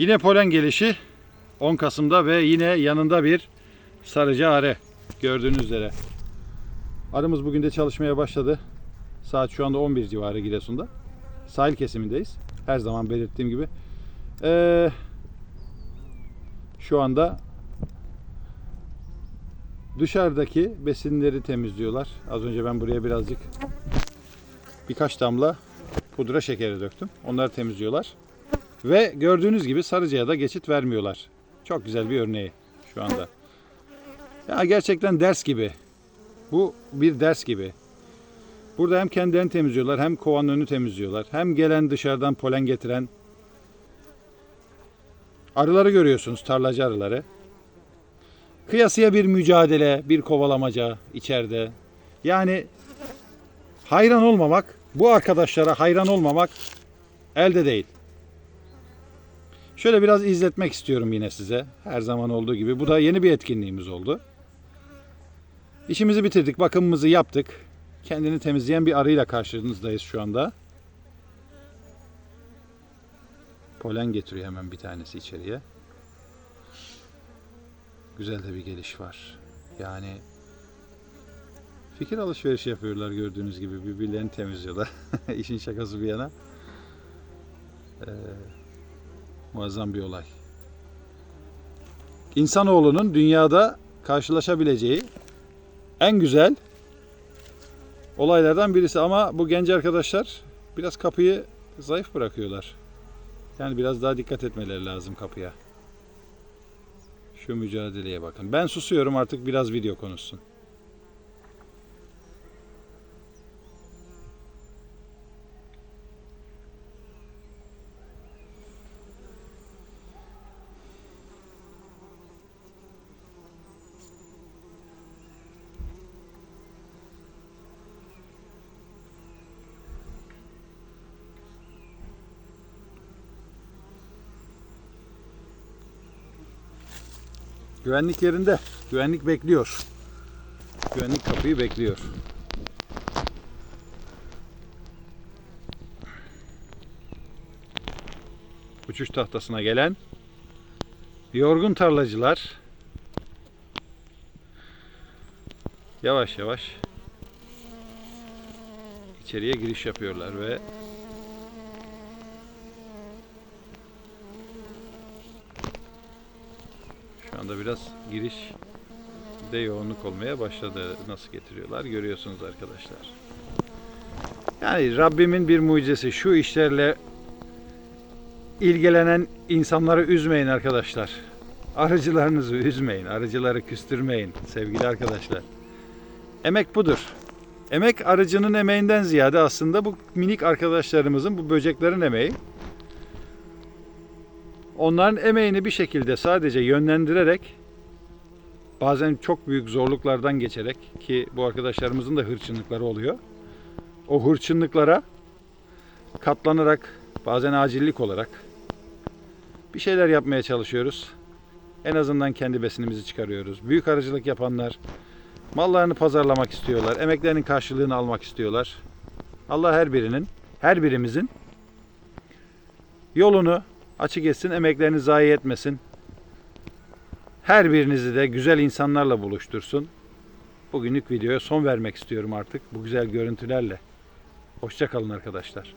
Yine polen gelişi 10 Kasım'da ve yine yanında bir sarıcı arı gördüğünüz üzere. Arımız bugün de çalışmaya başladı. Saat şu anda 11 civarı Giresun'da. Sahil kesimindeyiz. Her zaman belirttiğim gibi. Ee, şu anda dışarıdaki besinleri temizliyorlar. Az önce ben buraya birazcık birkaç damla pudra şekeri döktüm. Onları temizliyorlar. Ve gördüğünüz gibi sarıcıya da geçit vermiyorlar. Çok güzel bir örneği şu anda. Ya gerçekten ders gibi. Bu bir ders gibi. Burada hem kendilerini temizliyorlar hem kovanın önünü temizliyorlar. Hem gelen dışarıdan polen getiren arıları görüyorsunuz tarlacı arıları. Kıyasıya bir mücadele, bir kovalamaca içeride. Yani hayran olmamak, bu arkadaşlara hayran olmamak elde değil. Şöyle biraz izletmek istiyorum yine size. Her zaman olduğu gibi. Bu da yeni bir etkinliğimiz oldu. İşimizi bitirdik, bakımımızı yaptık. Kendini temizleyen bir arıyla karşınızdayız şu anda. Polen getiriyor hemen bir tanesi içeriye. Güzel de bir geliş var. Yani fikir alışverişi yapıyorlar gördüğünüz gibi. Birbirlerini temizliyorlar. İşin şakası bir yana. Ee, muazzam bir olay. İnsanoğlunun dünyada karşılaşabileceği en güzel olaylardan birisi ama bu genç arkadaşlar biraz kapıyı zayıf bırakıyorlar. Yani biraz daha dikkat etmeleri lazım kapıya. Şu mücadeleye bakın. Ben susuyorum artık biraz video konuşsun. Güvenlik yerinde. Güvenlik bekliyor. Güvenlik kapıyı bekliyor. Uçuş tahtasına gelen yorgun tarlacılar yavaş yavaş içeriye giriş yapıyorlar ve anda biraz giriş de yoğunluk olmaya başladı. Nasıl getiriyorlar görüyorsunuz arkadaşlar. Yani Rabbimin bir mucizesi şu işlerle ilgilenen insanları üzmeyin arkadaşlar. Arıcılarınızı üzmeyin, arıcıları küstürmeyin sevgili arkadaşlar. Emek budur. Emek arıcının emeğinden ziyade aslında bu minik arkadaşlarımızın, bu böceklerin emeği. Onların emeğini bir şekilde sadece yönlendirerek bazen çok büyük zorluklardan geçerek ki bu arkadaşlarımızın da hırçınlıkları oluyor. O hırçınlıklara katlanarak bazen acillik olarak bir şeyler yapmaya çalışıyoruz. En azından kendi besinimizi çıkarıyoruz. Büyük arıcılık yapanlar mallarını pazarlamak istiyorlar. Emeklerinin karşılığını almak istiyorlar. Allah her birinin, her birimizin yolunu açık etsin, emeklerini zayi etmesin. Her birinizi de güzel insanlarla buluştursun. Bugünlük videoya son vermek istiyorum artık bu güzel görüntülerle. Hoşçakalın arkadaşlar.